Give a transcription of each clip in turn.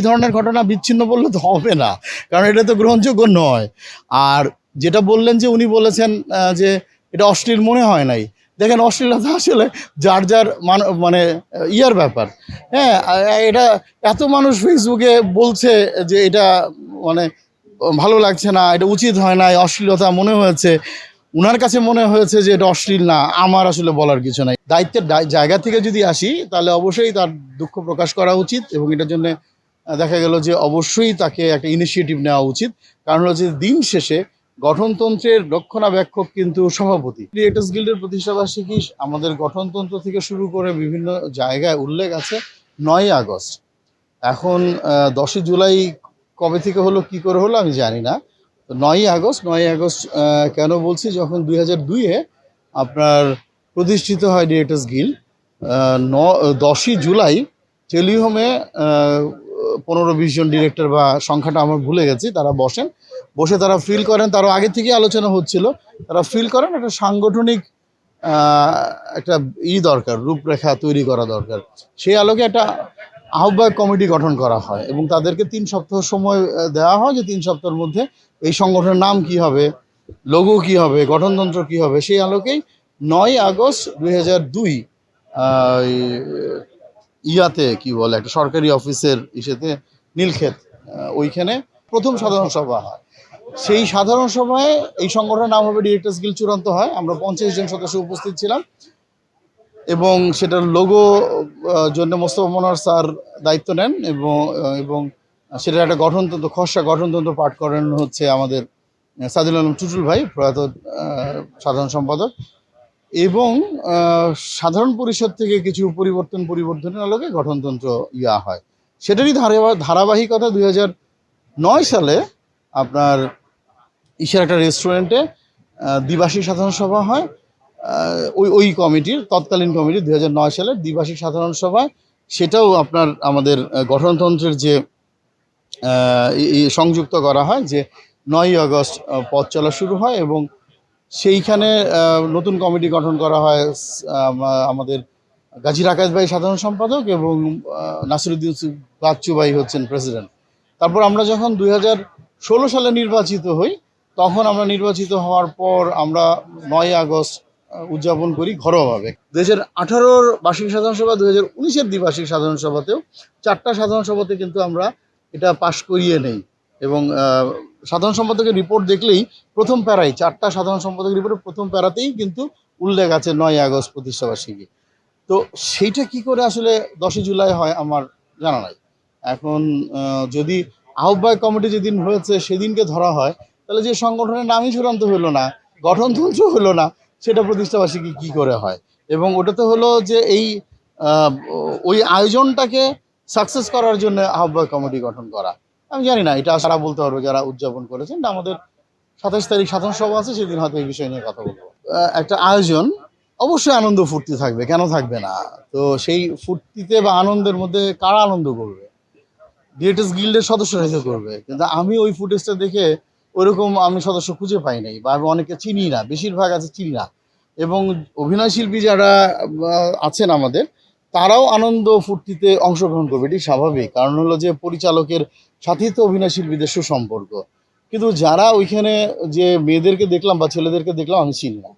ধরনের ঘটনা বিচ্ছিন্ন বললে তো হবে না। কারণ এটা তো গ্রহণযোগ্য নয়। আর যেটা বললেন যে উনি বলেছেন যে এটা অশ্লীল মনে হয় নাই। দেখেন, অশ্লীলতা আসলে যার যার মান- ইয়ার ব্যাপার। হ্যাঁ এটা এত মানুষ ফেসবুকে বলছে যে এটা মানে ভালো লাগছে না, এটা উচিত হয় না এই অশ্লীলতা মনে হয়েছে। উনার কাছে মনে হয়েছে যে এটা অশ্লীল না, আমার আসলে বলার কিছু নাই। দায়িত্বের দায়- জায়গা থেকে যদি আসি, তাহলে অবশ্যই তার দুঃখ প্রকাশ করা উচিত এবং এটার জন্য দেখা গেল যে অবশ্যই তাকে একটা ইনিশিয়েটিভ নেওয়া উচিত। কারণ হচ্ছে দিন শেষে গঠনতন্ত্রের রক্ষণাবেক্ষক কিন্তু সভাপতি। ক্রিয়েটার্স গিল্ডের প্রতিষ্ঠাবার্ষিকী আমাদের গঠনতন্ত্র থেকে শুরু করে বিভিন্ন জায়গায় উল্লেখ আছে নয় আগস্ট। এখন দশই জুলাই কবে থেকে হলো, কি করে হলো, আমি জানি না। নয়ই আগস্ট নয়ই আগস্ট কেন বলছি? যখন দুই হাজার দুইয়ে আপনার প্রতিষ্ঠিত হয় ডিরেক্টার্স গিল ন, দশই জুলাই টেলিহোমে পনেরো বিশ জন ডিরেক্টর বা সংখ্যাটা আমার ভুলে গেছি, তারা বসেন। বসে তারা ফিল করেন, তারও আগে থেকেই আলোচনা হচ্ছিল। তারা ফিল করেন একটা সাংগঠনিক একটা ই দরকার, রূপরেখা তৈরি করা দরকার। সেই আলোকে একটা আহ্বায়ক কমিটি গঠন করা হয় এবং তাদেরকে তিন সপ্তাহ সময় দেওয়া হয় যে তিন সপ্তাহের মধ্যে এই সংগঠনের নাম কি হবে লোগো কি হবে, গঠনতন্ত্র কি হবে, সেই আলোকেই নয় আগস্ট দুই হাজার দুই ইয়াতে, কি বলে, একটা সরকারি অফিসের ইসেতে নীলক্ষেত ওইখানে প্রথম সাধারণ সভা হয়। সেই সাধারণ সভায় এই সংগঠনের নাম হবে ডিরেক্টর্স গিল চূড়ান্ত হয়। আমরা পঞ্চাশ জন সদস্য উপস্থিত ছিলাম এবং সেটার লোগো জন্য মোস্তফা মনোয়ার স্যার দায়িত্ব নেন এবং এবং সেটার একটা গঠনতন্ত্র, খসড়া গঠনতন্ত্র পাঠ করেন হচ্ছে আমাদের সাদিল আলম টুটুল ভাই, প্রয়াত সাধারণ সম্পাদক। এবং সাধারণ পরিষদ থেকে কিছু পরিবর্তন পরিবর্তনের আলোকে গঠনতন্ত্র ইয়া হয়। সেটারই ধারাবা- ধারাবাহিকতা দুই নয় সালে আপনার ইসের একটা রেস্টুরেন্টে দ্বিবার্ষিক সাধারণ সভা হয়। ওই ওই কমিটির, তৎকালীন কমিটি দুই হাজার নয় সালের দ্বিবার্ষিক সাধারণ সভায় সেটাও আপনার আমাদের গঠনতন্ত্রের যে সংযুক্ত করা হয় যে নয়ই আগস্ট পথ চলা শুরু হয় এবং সেইখানে নতুন কমিটি গঠন করা হয় আমাদের গাজী রাকাত ভাই সাধারণ সম্পাদক এবং নাসিরুদ্দিন বাচ্চু ভাই হচ্ছেন প্রেসিডেন্ট। তারপর আমরা যখন দুই হাজার ষোলো সালে নির্বাচিত হই, তখন আমরা নির্বাচিত হওয়ার পর আমরা নয় আগস্ট উদযাপন করি ঘরোয়াভাবে। দু হাজার আঠারোর বার্ষিক সাধারণ সভা দু হাজার উনিশের দ্বিবার্ষিক সাধারণ সভাতেও চারটা সাধারণ সভাতে কিন্তু আমরা এটা পাশ করিয়ে নেই এবং সাধারণ সম্পাদকের রিপোর্ট দেখলেই প্রথম প্যারাই, চারটা সাধারণ সম্পাদকের রিপোর্টের প্রথম প্যারাতেই কিন্তু উল্লেখ আছে নয় আগস্ট প্রতিষ্ঠাবার্ষিকী। তো সেইটা কি করে আসলে দশই জুলাই হয় আমার জানা নাই। এখন যদি আহ্বায়ক কমিটি যেদিন হয়েছে সেদিনকে ধরা হয়, তাহলে যে সংগঠনের নামই চূড়ান্ত হলো না, গঠনতন্ত্র হলো না, সেটা প্রতিষ্ঠাবার্ষিকী কি করে হয়? এবং ওটা তো হলো যে এই ওই আয়োজনটাকে সাকসেস করার জন্য আহ্বায়ক কমিটি গঠন করা। আমি জানি না, এটা সারা বলতে পারব যারা উদযাপন করেছেন আমাদের সাতাশ তারিখ সাধারণ সভা আছে, সেদিন হয়তো এই বিষয় নিয়ে কথা বলব। একটা আয়োজন, অবশ্যই আনন্দ ফুর্তি থাকবে, কেন থাকবে না? তো সেই ফুর্তিতে বা আনন্দের মধ্যে কারা আনন্দ করবে? ডিরেক্টার্স গিল্ডের সদস্যরা এসে করবে, কিন্তু আমি ওই ফুটেজটা দেখে ওইরকম আমি সদস্য খুঁজে পাই নাই, বা আমি অনেকে চিনি না, বেশিরভাগ আছে চিনি না। এবং অভিনয় শিল্পী যারা আছেন আমাদের তারাও আনন্দ ফুর্তিতে অংশগ্রহণ করবে, এটি স্বাভাবিক। কারণ হলো যে পরিচালকের সাথেই তো অভিনয় শিল্পীদের সুসম্পর্ক। কিন্তু যারা ওইখানে যে মেয়েদেরকে দেখলাম বা ছেলেদেরকে দেখলাম, আমি চিনি না।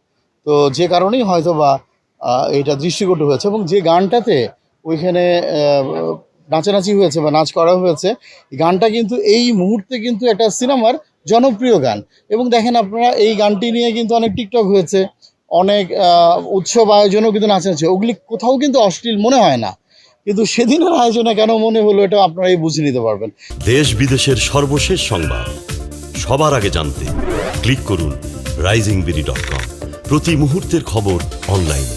তো যে কারণেই হয়তো বা এটা দৃষ্টিকটু হয়েছে এবং যে গানটাতে ওইখানে নাচানাচি হয়েছে বা নাচ করা হয়েছে গানটা কিন্তু এই মুহূর্তে কিন্তু একটা সিনেমার জনপ্রিয় গান। এবং দেখেন আপনারা, এই গানটি নিয়ে কিন্তু অনেক টিকটক হয়েছে। অনেক উৎসব আয়োজনও কিন্তু নাচ আছে। ওগুলি কোথাও কিন্তু অশ্লীল মনে হয় না। কিন্তু সেদিনের আয়োজনে কেন মনে হলো এটা আপনারাই বুঝে নিতে পারবেন। দেশ বিদেশের সর্বশেষ সংবাদ। সবার আগে জানতে ক্লিক করুন রাইজিং বিডি ডট কম প্রতি মুহূর্তের খবর অনলাইনে